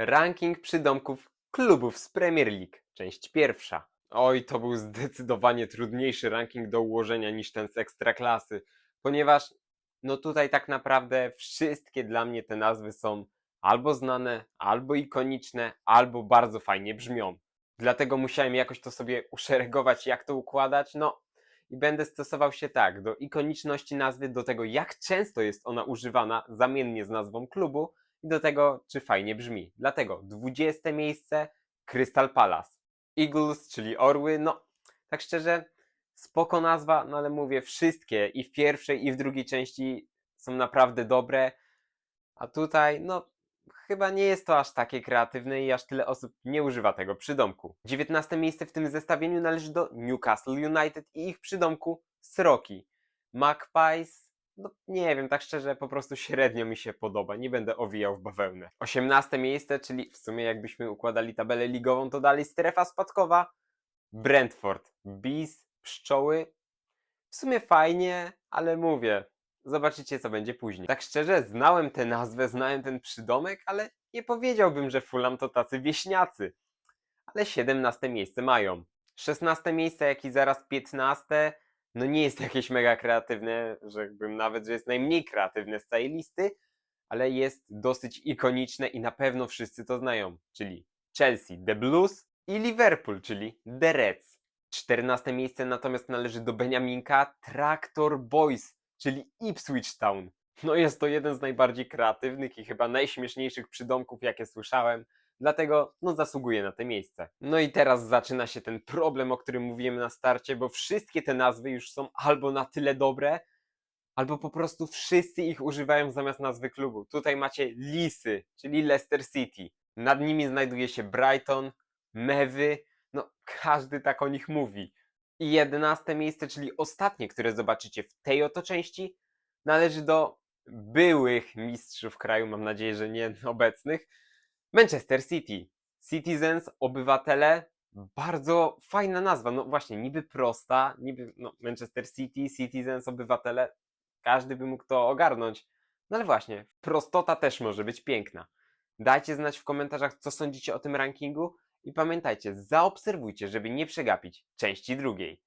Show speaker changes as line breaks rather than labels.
Ranking przydomków klubów z Premier League, część pierwsza. Oj, to był zdecydowanie trudniejszy ranking do ułożenia niż ten z Ekstraklasy, ponieważ no tutaj tak naprawdę wszystkie dla mnie te nazwy są albo znane, albo ikoniczne, albo bardzo fajnie brzmią. Dlatego musiałem jakoś to sobie uszeregować, jak to układać, no i będę stosował się tak do ikoniczności nazwy, do tego jak często jest ona używana zamiennie z nazwą klubu i do tego czy fajnie brzmi. Dlatego 20 miejsce Crystal Palace. Eagles, czyli orły, no tak szczerze spoko nazwa, no ale mówię wszystkie i w pierwszej i w drugiej części są naprawdę dobre, a tutaj no chyba nie jest to aż takie kreatywne i aż tyle osób nie używa tego przydomku. 19 miejsce w tym zestawieniu należy do Newcastle United i ich przydomku Sroki. Magpies, no nie wiem, tak szczerze po prostu średnio mi się podoba, nie będę owijał w bawełnę. 18 miejsce, czyli w sumie jakbyśmy układali tabelę ligową, to dalej strefa spadkowa. Brentford, Bees, Pszczoły. W sumie fajnie, ale mówię, Zobaczycie, co będzie później. Tak szczerze, znałem tę nazwę, znałem ten przydomek, ale nie powiedziałbym, że Fulham to tacy wieśniacy. Ale 17 miejsce mają. 16 miejsce, jak i zaraz 15, no nie jest jakieś mega kreatywne, rzekłbym nawet, że jest najmniej kreatywne z całej listy, ale jest dosyć ikoniczne i na pewno wszyscy to znają, czyli Chelsea, The Blues i Liverpool, czyli The Reds. 14 miejsce natomiast należy do Beniaminka Tractor Boys, czyli Ipswich Town. No jest to jeden z najbardziej kreatywnych i chyba najśmieszniejszych przydomków, jakie słyszałem, dlatego no zasługuje na te miejsce. No i teraz zaczyna się ten problem, o którym mówiłem na starcie, bo wszystkie te nazwy już są albo na tyle dobre, albo po prostu wszyscy ich używają zamiast nazwy klubu. Tutaj macie Lisy, czyli Leicester City. Nad nimi znajduje się Brighton, Mewy, no każdy tak o nich mówi. I jedenaste miejsce, czyli ostatnie, które zobaczycie w tej oto części, należy do byłych mistrzów kraju, mam nadzieję, że nie obecnych, Manchester City. Citizens, obywatele, bardzo fajna nazwa, no właśnie, niby prosta, niby no, Manchester City, Citizens, obywatele, każdy by mógł to ogarnąć, no ale właśnie, prostota też może być piękna. Dajcie znać w komentarzach, co sądzicie o tym rankingu i pamiętajcie, zaobserwujcie, żeby nie przegapić części drugiej.